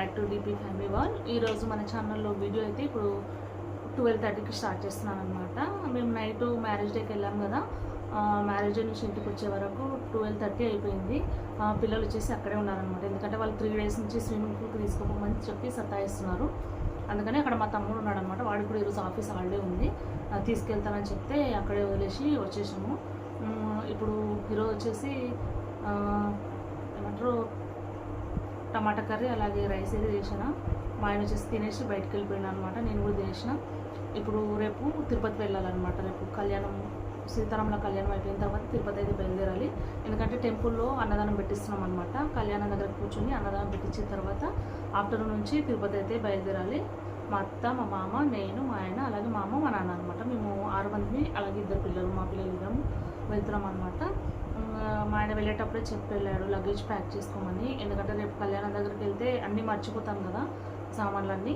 Back to DP family wall ఈరోజు మన ఛానల్లో వీడియో అయితే ఇప్పుడు ట్వెల్వ్ థర్టీకి స్టార్ట్ చేస్తున్నాను అనమాట మేము నైట్ మ్యారేజ్ డేకి వెళ్ళాం కదా. మ్యారేజ్ డే నుంచి ఇంటికి వచ్చే వరకు ట్వెల్వ్ థర్టీ అయిపోయింది. పిల్లలు వచ్చేసి అక్కడే ఉన్నారనమాట ఎందుకంటే వాళ్ళు త్రీ డేస్ నుంచి స్విమ్మింగ్ పూల్కి తీసుకోమని చెప్పి సతాయిస్తున్నారు. అందుకని అక్కడ మా తమ్ముడు ఉన్నాడనమాట వాడు కూడా ఈరోజు ఆఫీస్ హాలిడే ఉంది. తీసుకెళ్తానని చెప్తే అక్కడే వదిలేసి వచ్చేసాము. ఇప్పుడు ఈరోజు వచ్చేసి ఏమంటారు టమాటా కర్రీ అలాగే రైస్ అయితే చేసిన. మా ఆయన వచ్చేసి తినేసి బయటకు వెళ్ళిపోయినా అనమాట నేను కూడా చేసిన ఇప్పుడు రేపు తిరుపతి వెళ్ళాలన్నమాట. రేపు కళ్యాణం సీతారాముల కళ్యాణం అయిపోయిన తర్వాత తిరుపతి అయితే బయలుదేరాలి. ఎందుకంటే టెంపుల్లో అన్నదానం పెట్టిస్తున్నాం అనమాట కళ్యాణం దగ్గర కూర్చొని అన్నదానం పెట్టించిన తర్వాత ఆఫ్టర్నూన్ నుంచి తిరుపతి అయితే బయలుదేరాలి. మా అత్త మా మామ నేను మా ఆయన అలాగే మా అమ్మ మా నాన్న అనమాట మేము ఆరు మందిని అలాగే ఇద్దరు పిల్లలు మా పిల్లలు ఇద్దరం వెళ్తున్నాం అనమాట మా ఆయన వెళ్ళేటప్పుడే చెప్పి వెళ్ళాడు లగేజ్ ప్యాక్ చేసుకోమని. ఎందుకంటే రేపు కళ్యాణం దగ్గరికి వెళ్తే అన్నీ మర్చిపోతాం కదా సామాన్లన్నీ.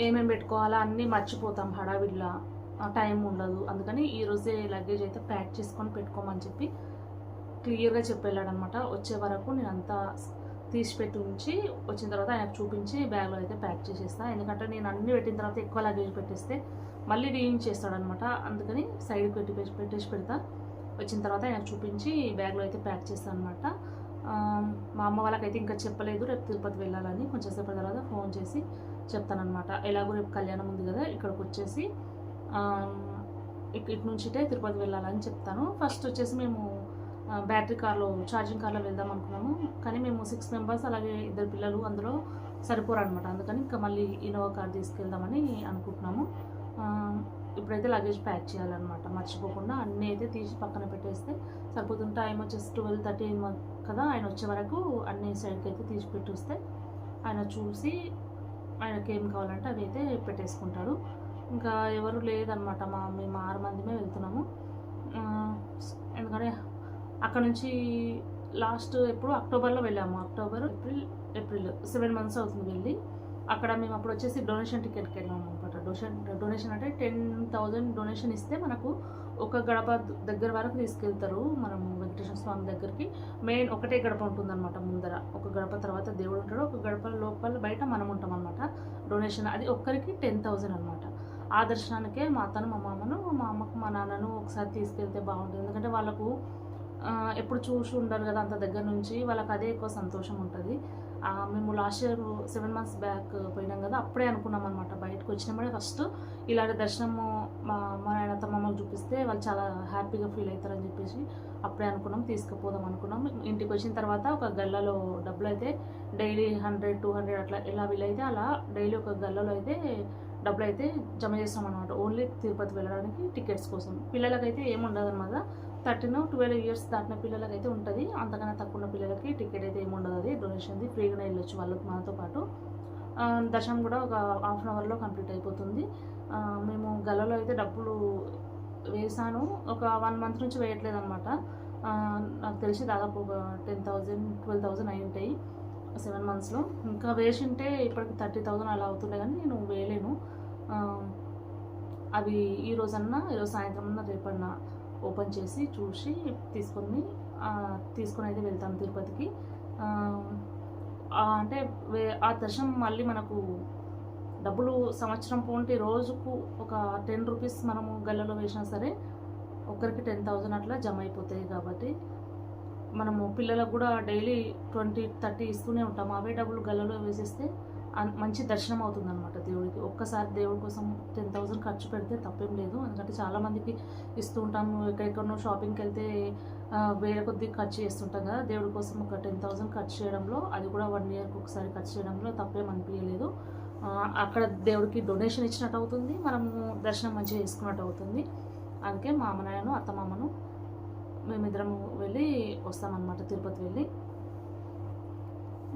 ఏమేమి పెట్టుకోవాలా అన్నీ మర్చిపోతాం హడావిడిలా. టైం ఉండదు. అందుకని ఈరోజే లగేజ్ అయితే ప్యాక్ చేసుకొని పెట్టుకోమని చెప్పి క్లియర్గా చెప్పి వెళ్ళాడనమాట వచ్చే వరకు నేను అంతా తీసి పెట్టి ఉంచి వచ్చిన తర్వాత ఆయనకు చూపించి బ్యాగ్లో అయితే ప్యాక్ చేసేస్తాను ఎందుకంటే నేను అన్ని పెట్టిన తర్వాత ఎక్కువ లగేజ్ పెట్టేస్తే మళ్ళీ రీయూజ్ చేస్తాడనమాట. అందుకని సైడ్కి పెట్టి పెట్టి- పెట్టేసి పెడతా. వచ్చిన తర్వాత ఆయనకు చూపించి బ్యాగ్లో అయితే ప్యాక్ చేస్తాను అనమాట మా అమ్మ వాళ్ళకైతే ఇంకా చెప్పలేదు రేపు తిరుపతి వెళ్ళాలని. కొంచెం సేపటి తర్వాత ఫోన్ చేసి చెప్తానమాట ఎలాగో రేపు కళ్యాణం ఉంది కదా ఇక్కడికి వచ్చేసి ఆమ్, ఇక్- ఇటు తిరుపతి వెళ్ళాలని చెప్తాను. ఫస్ట్ వచ్చేసి మేము బ్యాటరీ కార్లో ఛార్జింగ్ కార్లో వెళ్దాం అనుకున్నాము. కానీ మేము సిక్స్ మెంబర్స్ అలాగే ఇద్దరు పిల్లలు అందులో సరిపోరు అనమాట అందుకని ఇంకా మళ్ళీ ఇన్నోవా కార్ తీసుకెళ్దామని అనుకుంటున్నాము. ఇప్పుడైతే లగేజ్ ప్యాక్ చేయాలన్నమాట. మర్చిపోకుండా అన్నీ అయితే తీసి పక్కన పెట్టేస్తే సరిపోతుంది. టైం వచ్చేసి ట్వెల్వ్ థర్టీ కదా ఆయన వచ్చే వరకు అన్ని సైడ్కి అయితే తీసి పెట్టేస్తే ఆయన చూసి ఆయనకి ఏం కావాలంటే అవి అయితే పెట్టేసుకుంటాడు. ఇంకా ఎవరు లేదనమాట మా మేము ఆరు మందిమే వెళ్తున్నాము. ఎందుకంటే అక్కడ నుంచి లాస్ట్ ఎప్పుడు అక్టోబర్లో వెళ్ళాము. October April April seven months అవుతుంది వెళ్ళి. అక్కడ మేము అప్పుడు వచ్చేసి డొనేషన్ టికెట్కి వెళ్ళాము. డొషన్ డొనేషన్ అంటే టెన్ థౌజండ్ డొనేషన్ ఇస్తే మనకు ఒక గడప దగ్గర వరకు తీసుకెళ్తారు మనము వెంకటేశ్వర స్వామి దగ్గరికి. మెయిన్ ఒకటే గడప ఉంటుందన్నమాట ముందర. ఒక గడప తర్వాత దేవుడు ఉంటాడు. ఒక గడప లోపల బయట మనం ఉంటాం అనమాట డొనేషన్ అది ఒక్కరికి టెన్ థౌజండ్ అనమాట ఆ దర్శనానికే మా అత్తను మా మామను మా అమ్మకు మా నాన్నను ఒకసారి తీసుకెళ్తే బాగుంటుంది. ఎందుకంటే వాళ్ళకు ఎప్పుడు చూసి ఉండరు కదా అంత దగ్గర నుంచి. వాళ్ళకి అదే ఎక్కువ సంతోషం ఉంటుంది. మేము last year seven months back పోయినాం కదా అప్పుడే అనుకున్నాం అనమాట బయటకు వచ్చినప్పుడే ఫస్ట్ ఇలాంటి దర్శనము మా మా ఆయన మమ్మల్ని చూపిస్తే వాళ్ళు చాలా హ్యాపీగా ఫీల్ అవుతారని చెప్పేసి అప్పుడే అనుకున్నాం తీసుకుపోదాం అనుకున్నాం. ఇంటికి వచ్చిన తర్వాత ఒక గల్లలో డబ్బులు అయితే డైలీ హండ్రెడ్ టూ హండ్రెడ్ అట్లా ఇలా వీలైతే అలా డైలీ ఒక గల్లలో అయితే డబ్బులు అయితే జమ చేస్తాం అనమాట ఓన్లీ తిరుపతి వెళ్ళడానికి టికెట్స్ కోసం. పిల్లలకైతే ఏముండదు అనమాట థర్టీన్ ట్వెల్వ్ ఇయర్స్ దాటిన పిల్లలకి అయితే ఉంటుంది. అంతకన్నా తక్కువ ఉన్న పిల్లలకి టికెట్ అయితే ఏముండదు. అది డొనేషన్ది ఫ్రీగానే వెళ్ళొచ్చు వాళ్ళకి మనతో పాటు. దశం దర్శనం కూడా ఒక హాఫ్ అన్ అవర్లో కంప్లీట్ అయిపోతుంది. మేము గలలో అయితే డబ్బులు వేసాను ఒక వన్ మంత్ నుంచి వేయట్లేదు అనమాట నాకు తెలిసి దాదాపు ఒక టెన్ థౌజండ్ ట్వెల్వ్ థౌజండ్ అయి ఉంటాయి సెవెన్ మంత్స్లో ఇంకా వేసింటే ఇప్పటికి థర్టీ థౌజండ్ అలా అవుతుండే కానీ నేను వేయలేను. అవి ఈ రోజన్నా ఈరోజు సాయంత్రం అన్నా రేపన్నా ఓపెన్ చేసి చూసి తీసుకొని తీసుకొని అయితే వెళ్తాం తిరుపతికి. అంటే వే ఆ దర్శనం మళ్ళీ మనకు డబ్బులు సంవత్సరం పోంటి రోజుకు ఒక టెన్ రూపీస్ మనము గల్లలో వేసినా సరే ఒకరికి టెన్ థౌజండ్ అట్లా జమ అయిపోతాయి కాబట్టి మనము పిల్లలకు కూడా డైలీ ట్వంటీ థర్టీ ఇస్తూనే ఉంటాం. అవే డబ్బులు గల్లలో వేసేస్తే మంచి దర్శనం అవుతుంది అనమాట దేవుడికి. ఒక్కసారి దేవుడి కోసం టెన్ థౌసండ్ ఖర్చు పెడితే తప్పేం లేదు. ఎందుకంటే చాలామందికి ఇస్తూ ఉంటాము ఎక్కడెక్కడో షాపింగ్కి వెళ్తే వేరే కొద్ది ఖర్చు చేస్తుంటాం కదా. దేవుడి కోసం ఒక టెన్ థౌసండ్ ఖర్చు చేయడంలో అది కూడా వన్ ఇయర్కి ఒకసారి ఖర్చు చేయడంలో తప్పేం అనిపించలేదు. అక్కడ దేవుడికి డొనేషన్ ఇచ్చినట్టు అవుతుంది. మనము దర్శనం మంచిగా చేసుకున్నట్టు అవుతుంది. అందుకే మా అత్తమామను మేమిద్దరము వెళ్ళి వస్తామన్నమాట తిరుపతి వెళ్ళి.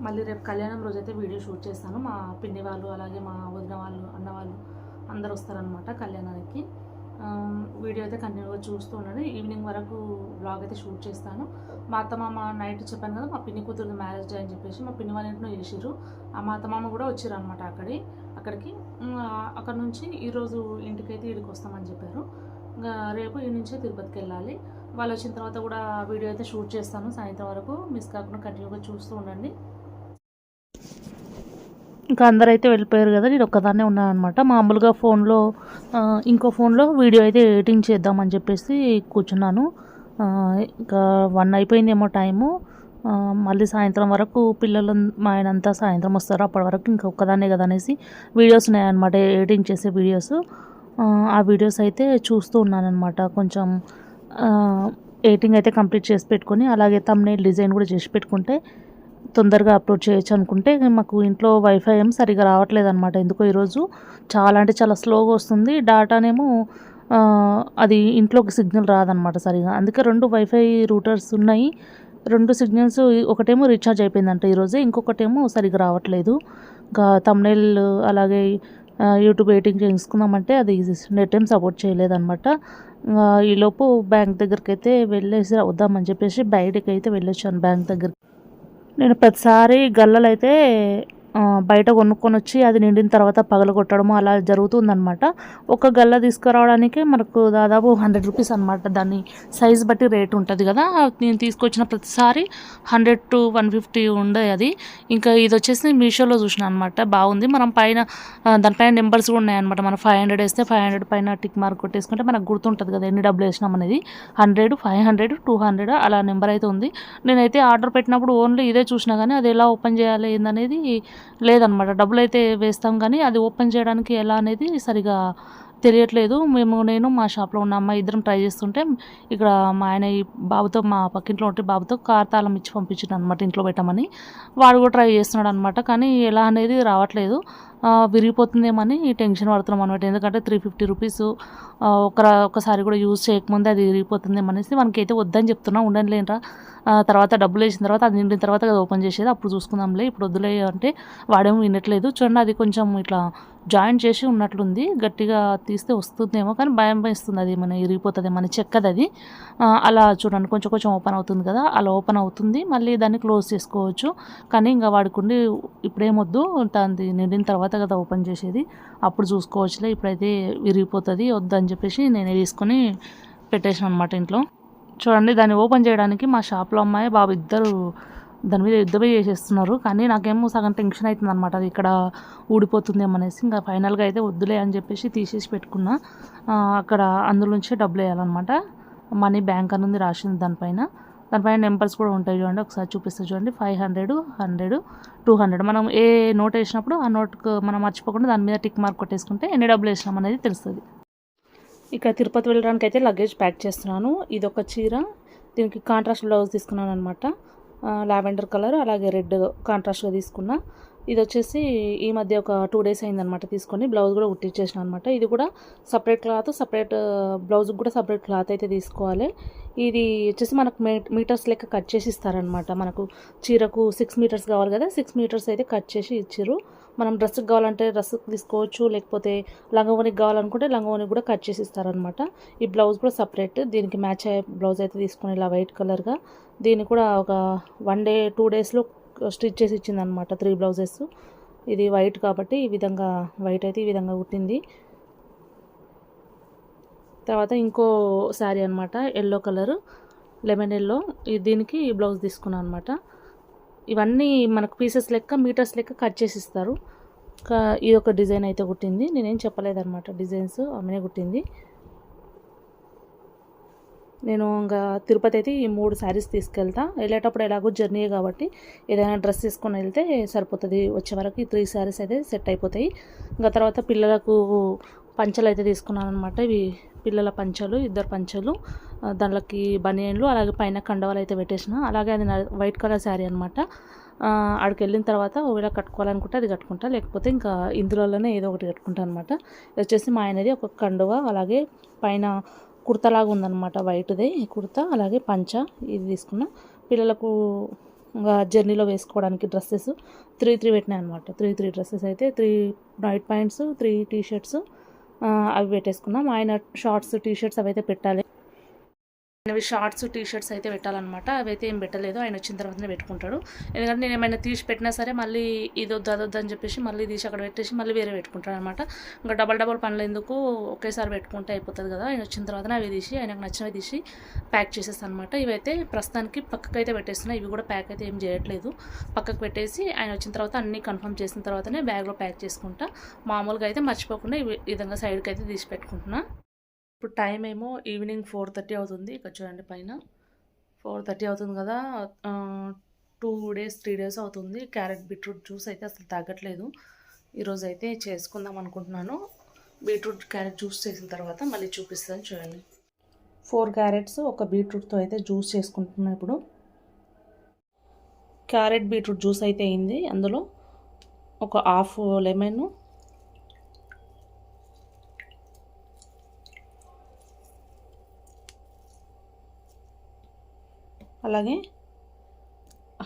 మళ్ళీ రేపు కళ్యాణం రోజైతే వీడియో షూట్ చేస్తాను. మా పిన్ని వాళ్ళు అలాగే మా వదిన వాళ్ళు అన్న వాళ్ళు అందరు వస్తారనమాట కళ్యాణానికి. వీడియో అయితే కంటిన్యూగా చూస్తూ ఉండండి. ఈవినింగ్ వరకు బ్లాగ్ అయితే షూట్ చేస్తాను. మా అత్తమామ నైట్ చెప్పాను కదా మా పిన్ని కూతురు మ్యారేజ్ డే అని చెప్పేసి మా పిన్ని వాళ్ళ ఇంట్లో చేసిర్రు. ఆ మా అత్తమామ కూడా వచ్చారు అనమాట అక్కడి అక్కడికి. అక్కడ నుంచి ఈరోజు ఇంటికైతే ఇక్కడికి వస్తామని చెప్పారు. ఇంకా రేపు ఈ నుంచే తిరుపతికి వెళ్ళాలి. వాళ్ళు వచ్చిన తర్వాత కూడా వీడియో అయితే షూట్ చేస్తాను. సాయంత్రం వరకు మిస్ కాకుండా కంటిన్యూగా చూస్తూ ఉండండి. ఇంకా అందరూ అయితే వెళ్ళిపోయారు కదా నేను ఒక్కదాన్నే ఉన్నాను అనమాట మామూలుగా ఫోన్లో ఇంకో ఫోన్లో వీడియో అయితే ఎడిటింగ్ చేద్దామని చెప్పేసి కూర్చున్నాను. ఇంకా వన్ అయిపోయిందేమో టైము. మళ్ళీ సాయంత్రం వరకు పిల్లలు మా ఆయన అంతా సాయంత్రం వస్తారు. అప్పటి వరకు ఇంకా ఒక్కదాన్నే కదా అనేసి వీడియోస్ ఉన్నాయన్నమాట ఎడిటింగ్ చేసే వీడియోస్. ఆ, వీడియోస్ అయితే చూస్తూ ఉన్నానమాట కొంచెం ఎడిటింగ్ అయితే కంప్లీట్ చేసి పెట్టుకొని అలాగే తమ్నేల్ డిజైన్ కూడా చేసి పెట్టుకుంటే తొందరగా అప్లోడ్ చేయొచ్చు అనుకుంటే మాకు ఇంట్లో వైఫై ఏం సరిగా రావట్లేదు అనమాట ఎందుకో ఈరోజు చాలా అంటే చాలా స్లోగా వస్తుంది. డాటానేమో అది ఇంట్లోకి సిగ్నల్ రాదనమాట సరిగా. అందుకే రెండు వైఫై రూటర్స్ ఉన్నాయి. రెండు సిగ్నల్స్ ఒకటేమో రీఛార్జ్ అయిపోయిందంట ఈరోజే. ఇంకొకటేమో సరిగా రావట్లేదు. ఇంకా తమ్నేల్ అలాగే యూట్యూబ్ ఎడిటింగ్ చేసుకుందామంటే అది నెట్ ఏం సపోర్ట్ చేయలేదనమాట ఈలోపు బ్యాంక్ దగ్గరికి అయితే వెళ్ళేసి వద్దామని చెప్పేసి బయటకి అయితే వెళ్ళొచ్చాను బ్యాంక్ దగ్గరికి. నేను ప్రతిసారి గల్లలైతే అయితే బయట కొనుక్కొని వచ్చి అది నిండిన తర్వాత పగలగొట్టడము అలా జరుగుతుందనమాట ఒక గల్ల తీసుకురావడానికి మనకు దాదాపు హండ్రెడ్ రూపీస్ అనమాట దాన్ని సైజ్ బట్టి రేట్ ఉంటుంది కదా. నేను తీసుకొచ్చిన ప్రతిసారి హండ్రెడ్ టు వన్ ఫిఫ్టీ ఉండే అది. ఇంకా ఇది వచ్చేసి మీషోలో చూసిన అనమాట బాగుంది. మనం పైన దానిపైన నెంబర్స్ కూడా ఉన్నాయన్నమాట. మనం ఫైవ్ హండ్రెడ్ వేస్తే ఫైవ్ హండ్రెడ్ పైన టిక్ మార్క్ కొట్టేసుకుంటే మనకు గుర్తుంటుంది కదా ఎన్ని డబ్బులు వేసినాం అనేది. Hundred five hundred two hundred అలా నెంబర్ అయితే ఉంది. నేనైతే ఆర్డర్ పెట్టినప్పుడు ఓన్లీ ఇదే చూసినా కానీ అది ఎలా ఓపెన్ చేయాలి ఏందనేది లేదనమాట. డబ్బులు అయితే వేస్తాం కానీ అది ఓపెన్ చేయడానికి ఎలా అనేది సరిగా తెలియట్లేదు. మేము నేను మా షాప్లో ఉన్న అమ్మాయి ఇద్దరం ట్రై చేస్తుంటే ఇక్కడ మా ఆయన ఈ బాబుతో మా పక్కింట్లో ఉంటే బాబుతో కార్ తాళం ఇచ్చి పంపించాడు అనమాట ఇంట్లో పెట్టమని. వాడు కూడా ట్రై చేస్తున్నాడు అనమాట కానీ ఎలా అనేది రావట్లేదు. విరిగిపోతుందేమని టెన్షన్ పడుతున్నాం అనమాట ఎందుకంటే త్రీ ఫిఫ్టీ రూపీస్ ఒక ఒకసారి కూడా యూజ్ చేయకముందే అది విరిగిపోతుందేమో మనకి మనకైతే వద్దని చెప్తున్నా. ఉండలేనరా తర్వాత డబ్బులు వేసిన తర్వాత అది నిండిన తర్వాత అది ఓపెన్ చేసేది అప్పుడు చూసుకుందాంలే. ఇప్పుడు వద్దులే అంటే వాడేమో వినట్లేదు. చూడండి అది కొంచెం ఇట్లా జాయింట్ చేసి ఉన్నట్లుంది. గట్టిగా తీస్తే వస్తుందేమో కానీ భయం వేస్తుంది అది మన ఇరిగిపోతుంది మన చెక్కది అది. అలా చూడండి కొంచెం కొంచెం ఓపెన్ అవుతుంది కదా అలా ఓపెన్ అవుతుంది. మళ్ళీ దాన్ని క్లోజ్ చేసుకోవచ్చు. కానీ ఇంకా వాడుకుండి ఇప్పుడేమొద్దు దాన్ని నిండిన తర్వాత కదా ఓపెన్ చేసేది. అప్పుడు చూసుకోవచ్చులే ఇప్పుడైతే విరిగిపోతుంది వద్దని చెప్పేసి నేను తీసుకొని పెట్టేసాను అనమాట ఇంట్లో. చూడండి దాన్ని ఓపెన్ చేయడానికి మా షాప్లో అమ్మాయి బాబు ఇద్దరు దాని మీద యుద్ధమే చేసేస్తున్నారు. కానీ నాకేమో సగం టెన్షన్ అవుతుంది అనమాట అది ఇక్కడ ఊడిపోతుందేమో అనేసి ఇంకా ఫైనల్గా అయితే వద్దులే అని చెప్పేసి తీసేసి పెట్టుకున్నా. అక్కడ అక్కడ అందులోంచి డబ్బులు వేయాలన్నమాట. మనీ బ్యాంక్ అని ఉంది రాసింది దానిపైన. దానిపైన నెంబర్స్ కూడా ఉంటాయి చూడండి. ఒకసారి చూపిస్తే చూడండి. Five hundred hundred two hundred. మనం ఏ నోట్ వేసినప్పుడు ఆ నోట్కు మనం మర్చిపోకుండా దాని మీద టిక్ మార్క్ కొట్టేసుకుంటే ఎన్ని డబ్బులు వేసినాం అనేది తెలుస్తుంది. ఇక్కడ తిరుపతి వెళ్ళడానికి అయితే లగేజ్ ప్యాక్ చేస్తున్నాను. ఇది ఒక చీర. దీనికి కాంట్రాస్ట్ బ్లౌజ్ తీసుకున్నాను అనమాట లావెండర్ కలర్ అలాగే రెడ్ కాంట్రాస్ట్గా తీసుకున్నా. ఇది వచ్చేసి ఈ మధ్య ఒక టూ డేస్ అయిందనమాట తీసుకొని బ్లౌజ్ కూడా కుట్టించేసిన అనమాట ఇది కూడా సపరేట్ క్లాత్ సపరేట్ బ్లౌజ్కి కూడా సపరేట్ క్లాత్ అయితే తీసుకోవాలి. ఇది వచ్చేసి మనకు మీటర్స్ లెక్క కట్ చేసి ఇస్తారనమాట మనకు చీరకు సిక్స్ మీటర్స్ కావాలి కదా సిక్స్ మీటర్స్ అయితే కట్ చేసి ఇచ్చారు మనం డ్రెస్కి కావాలంటే డ్రెస్ తీసుకోవచ్చు లేకపోతే లంగవోనికి కావాలనుకుంటే లంగవోనికి కూడా కట్ చేసి ఇస్తారనమాట ఈ బ్లౌజ్ కూడా సపరేట్ దీనికి మ్యాచ్ అయ్యే బ్లౌజ్ అయితే తీసుకుని ఇలా వైట్ కలర్గా. దీన్ని కూడా ఒక వన్ డే టూ డేస్లో స్టిచ్ చేసి ఇచ్చిందనమాట త్రీ బ్లౌజెస్. ఇది వైట్ కాబట్టి ఈ విధంగా వైట్ అయితే ఈ విధంగా కుట్టింది. తర్వాత ఇంకో శారీ అనమాట ఎల్లో కలర్ లెమన్ ఎల్లో. దీనికి ఈ బ్లౌజ్ తీసుకున్నాను అనమాట ఇవన్నీ మనకు పీసెస్ లెక్క మీటర్స్ లెక్క కట్ చేసి ఇస్తారు. ఇది ఒక డిజైన్ అయితే కుట్టింది. నేనేం చెప్పలేదన్నమాట డిజైన్స్ ఆమెనే కుట్టింది. నేను ఇంకా తిరుపతి అయితే ఈ మూడు శారీస్ తీసుకెళ్తా. వెళ్ళేటప్పుడు ఎలాగో జర్నీ కాబట్టి ఏదైనా డ్రెస్ తీసుకొని వెళ్తే సరిపోతుంది. వచ్చే వరకు ఈ త్రీ శారీస్ అయితే సెట్ అయిపోతాయి. ఇంకా తర్వాత పిల్లలకు పంచలు అయితే తీసుకున్నాను అనమాట ఇవి పిల్లల పంచలు ఇద్దరు పంచలు ఆ, దానిలోకి బనియన్లు అలాగే పైన కండవాలు అయితే పెట్టేసిన. అలాగే అది వైట్ కలర్ శారీ అనమాట ఆడికి వెళ్ళిన తర్వాత ఒకవేళ కట్టుకోవాలనుకుంటే అది కట్టుకుంటా. లేకపోతే ఇంకా ఇందులోనే ఏదో ఒకటి కట్టుకుంటా అనమాట ఇది వచ్చేసి మా ఆయనది. ఒక కండువ అలాగే పైన కుర్తలాగా ఉందన్నమాట వైట్ది కుర్తా అలాగే పంచ ఇది తీసుకున్నా. పిల్లలకు ఇంకా జర్నీలో వేసుకోవడానికి డ్రెస్సెస్ త్రీ త్రీ పెట్టినాయి అనమాట త్రీ త్రీ డ్రెస్సెస్ అయితే three night pants three T shirts అవి పెట్టేసుకున్నాం. ఆయన షార్ట్స్ టీ షర్ట్స్ అవి అయితే పెట్టాలి. అవి షార్ట్స్ టీ షర్ట్స్ అయితే పెట్టాలన్నమాట. అవి అయితే ఏం పెట్టలేదు. ఆయన వచ్చిన తర్వాతనే పెట్టుకుంటాడు. ఎందుకంటే నేను ఏమైనా తీసి పెట్టినా సరే మళ్ళీ ఇది వద్దు అది అని చెప్పేసి మళ్ళీ తీసి అక్కడ పెట్టేసి మళ్ళీ వేరే పెట్టుకుంటాడు అనమాట ఇంకా డబల్ డబల్ పనులు ఎందుకు ఒకేసారి పెట్టుకుంటే అయిపోతుంది కదా. ఆయన వచ్చిన తర్వాత అవి తీసి ఆయనకు నచ్చినవి తీసి ప్యాక్ చేసేస్తాను అనమాట ఇవైతే ప్రస్తుతానికి పక్కకు అయితే పెట్టేస్తున్నాయి ఇవి కూడా ప్యాక్ అయితే ఏం చేయట్లేదు. పక్కకు పెట్టేసి ఆయన వచ్చిన తర్వాత అన్నీ కన్ఫర్మ్ చేసిన తర్వాతనే బ్యాగ్లో ప్యాక్ చేసుకుంటా. మామూలుగా అయితే మర్చిపోకుండా ఈ విధంగా సైడ్కి అయితే తీసి పెట్టుకుంటున్నా. ఇప్పుడు టైం ఏమో ఈవినింగ్ ఫోర్ థర్టీ అవుతుంది. ఇక్కడ చూడండి పైన. ఫోర్ థర్టీ అవుతుంది కదా. టూ డేస్ త్రీ డేస్ అవుతుంది. క్యారెట్ బీట్రూట్ జ్యూస్ అయితే అసలు తగ్గట్లేదు ఈరోజు అయితే చేసుకుందాం అనుకుంటున్నాను. బీట్రూట్ క్యారెట్ జ్యూస్ చేసిన తర్వాత మళ్ళీ చూపిస్తాను చూడండి. ఫోర్ క్యారెట్స్ ఒక బీట్రూట్తో అయితే జ్యూస్ చేసుకుంటున్నాను ఇప్పుడు. క్యారెట్ బీట్రూట్ జ్యూస్ అయితే అయింది. అందులో ఒక హాఫ్ లెమన్ అలాగే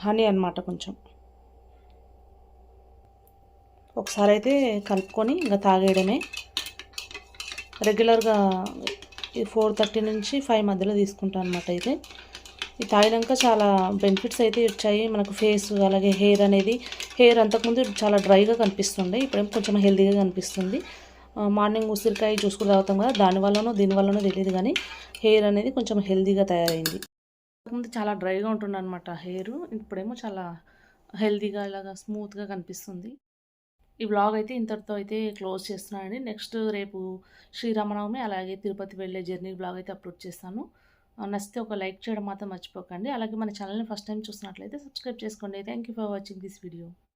హనీ అన్నమాట కొంచెం. ఒకసారి అయితే కలుపుకొని ఇంకా తాగేయడమే. రెగ్యులర్గా ఈ ఫోర్ థర్టీ నుంచి ఫైవ్ మధ్యలో తీసుకుంటాను అనమాట అయితే. ఇది తాగినాక చాలా బెనిఫిట్స్ అయితే వచ్చాయి. మనకు ఫేస్ అలాగే హెయిర్ అనేది హెయిర్ అంతకుముందు చాలా డ్రైగా కనిపిస్తుండే ఇప్పుడేమో కొంచెం హెల్దీగా కనిపిస్తుంది. మార్నింగ్ ఉసిరికాయ చూసుకుని తాగుతాం కదా దానివల్లనో దీనివల్లనో తెలియదు కానీ హెయిర్ అనేది కొంచెం హెల్దీగా తయారైంది. ముందు చాలా డ్రైగా ఉంటుండే అనమాట హెయిర్. ఇప్పుడేమో చాలా హెల్దీగా ఇలాగా స్మూత్గా కనిపిస్తుంది. ఈ వ్లాగ్ అయితే ఇంతటితో అయితే క్లోజ్ చేస్తున్నానండి. నెక్స్ట్ రేపు శ్రీరామనవమి అలాగే తిరుపతి వెళ్ళే జర్నీ బ్లాగ్ అయితే అప్లోడ్ చేస్తాను. నచ్చితే ఒక లైక్ చేయడం మాత్రం మర్చిపోకండి. అలాగే మన ఛానల్ని ఫస్ట్ టైం చూసినట్లయితే సబ్స్క్రైబ్ చేసుకోండి. Thank you for watching this video.